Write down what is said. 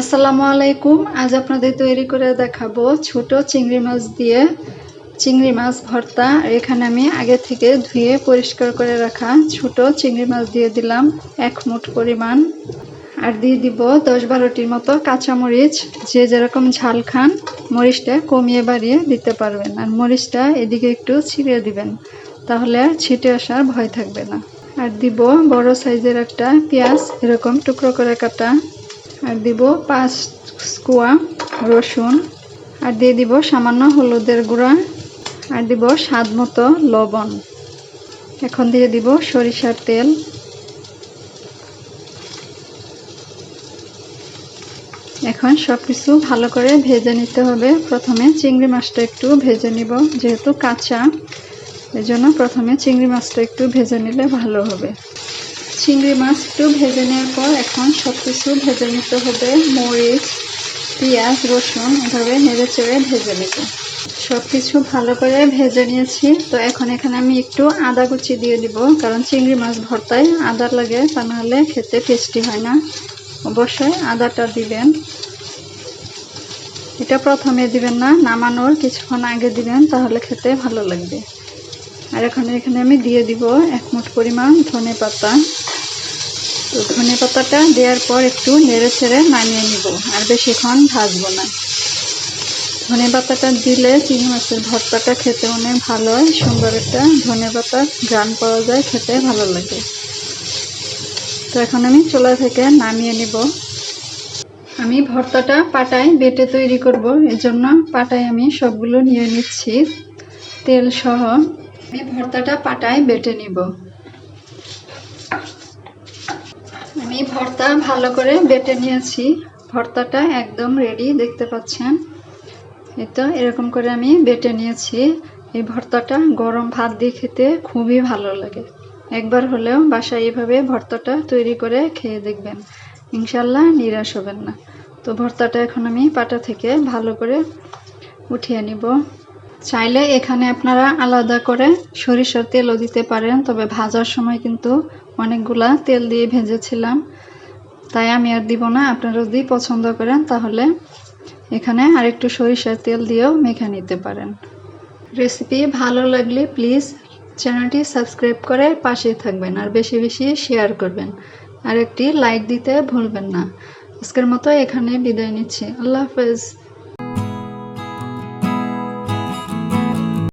আসসালামু আলাইকুম। আজ আপনাদের তৈরি করে দেখাবো ছোট চিংড়ি মাছ দিয়ে। চিংড়ি মাছ ভর্তা, এখানে আমি আগে থেকে ধুয়ে পরিষ্কার করে রাখা ছোট চিংড়ি মাছ দিয়ে দিলাম এক মুঠ পরিমাণ। আর দিয়ে দিব দশ বারোটির মতো কাঁচামরিচ। যে যেরকম ঝাল খান, মরিচটা কমিয়ে বাড়িয়ে দিতে পারবেন। আর মরিচটা এদিকে একটু ছিঁড়ে দিবেন, তাহলে আর ছিটে আসার ভয় থাকবে না। আর দিব বড় সাইজের একটা পেঁয়াজ, এরকম টুকরো করে কাটা। আর দিব পাঁচ স্কোয়া রসুন। আর দিয়ে দিব সামান্য হলুদের গুঁড়া। আর দিব স্বাদ মতো লবণ। এখন দিয়ে দিব সরিষার তেল। এখন সব কিছু ভালো করে ভেজে নিতে হবে। প্রথমে চিংড়ি মাছটা একটু ভেজে নিব, যেহেতু কাঁচা। এজন্য প্রথমে চিংড়ি মাছটা একটু ভেজে নিলে ভালো হবে। চিংড়ি মাছ একটু ভেজে নেওয়ার পর এখন সব কিছু ভেজে নিতে হবে। মরিচ, পেঁয়াজ, রসুন এভাবে নেড়ে চেড়ে ভেজে নেব। সব কিছু ভালো করে ভেজে নিয়েছি। তো এখন এখানে আমি একটু আদা কুচি দিয়ে দিব, কারণ চিংড়ি মাছ ভর্তায় আদা লাগে, তা নাহলে খেতে টেস্টি হয় না। অবশ্যই আদাটা দিবেন। এটা প্রথমে দিবেন না, নামানোর কিছুক্ষণ আগে দিবেন, তাহলে খেতে ভালো লাগবে। আর এখন এখানে আমি দিয়ে দিব এক মুঠ পরিমাণ ধনে পাতা। তো ধনে পাতাটা দেওয়ার পর একটু নেড়ে ছেড়ে নামিয়ে নিব, আর বেশিক্ষণ ভাজবো না। ধনে পাতাটা দিলে চিংড়ি মাছের ভর্তাটা খেতে অনেক ভালো হয়, সুন্দর একটা ধনে পাতার গ্রান পাওয়া যায়, খেতে ভালো লাগে। তো এখন আমি চোলা থেকে নামিয়ে নিব। আমি ভর্তাটা পাটায় বেটে তৈরি করব, এজন্য পাটায় আমি সবগুলো নিয়ে নিচ্ছি, তেল সহ। আমি ভর্তাটা পাটায় বেটে নিব। আমি ভর্তা ভালো করে বেটে নিয়েছি। ভর্তাটা একদম রেডি দেখতে পাচ্ছেন? এই তো এরকম করে আমি বেটে নিয়েছি। এই ভর্তাটা গরম ভাত দিয়ে খেতে খুবই ভালো লাগে। একবার হলেও বাসায় এইভাবে ভর্তাটা তৈরি করে খেয়ে দেখবেন। ইনশাল্লাহ নিরাশ হবেন না। তো ভর্তাটা এখন আমি পাটা থেকে ভালো করে উঠিয়ে নিব। চাইলে এখানে আপনারা আলাদা করে সরিষার তেলও দিতে পারেন, তবে ভাজার সময় কিন্তু অনেকগুলা তেল দিয়ে ভেজেছিলাম। তাই আমি আর দিব না, আপনারা যদি পছন্দ করেন তাহলে এখানে আরেকটু সরিষার তেল দিয়েও মেখে নিতে পারেন। রেসিপি ভালো লাগলে প্লিজ চ্যানেলটি সাবস্ক্রাইব করে পাশে থাকবেন আর বেশি বেশি শেয়ার করবেন। আর একটি লাইক দিতে ভুলবেন না। আজকের মতো এখানে বিদায় নিচ্ছি। আল্লাহ হাফেজ।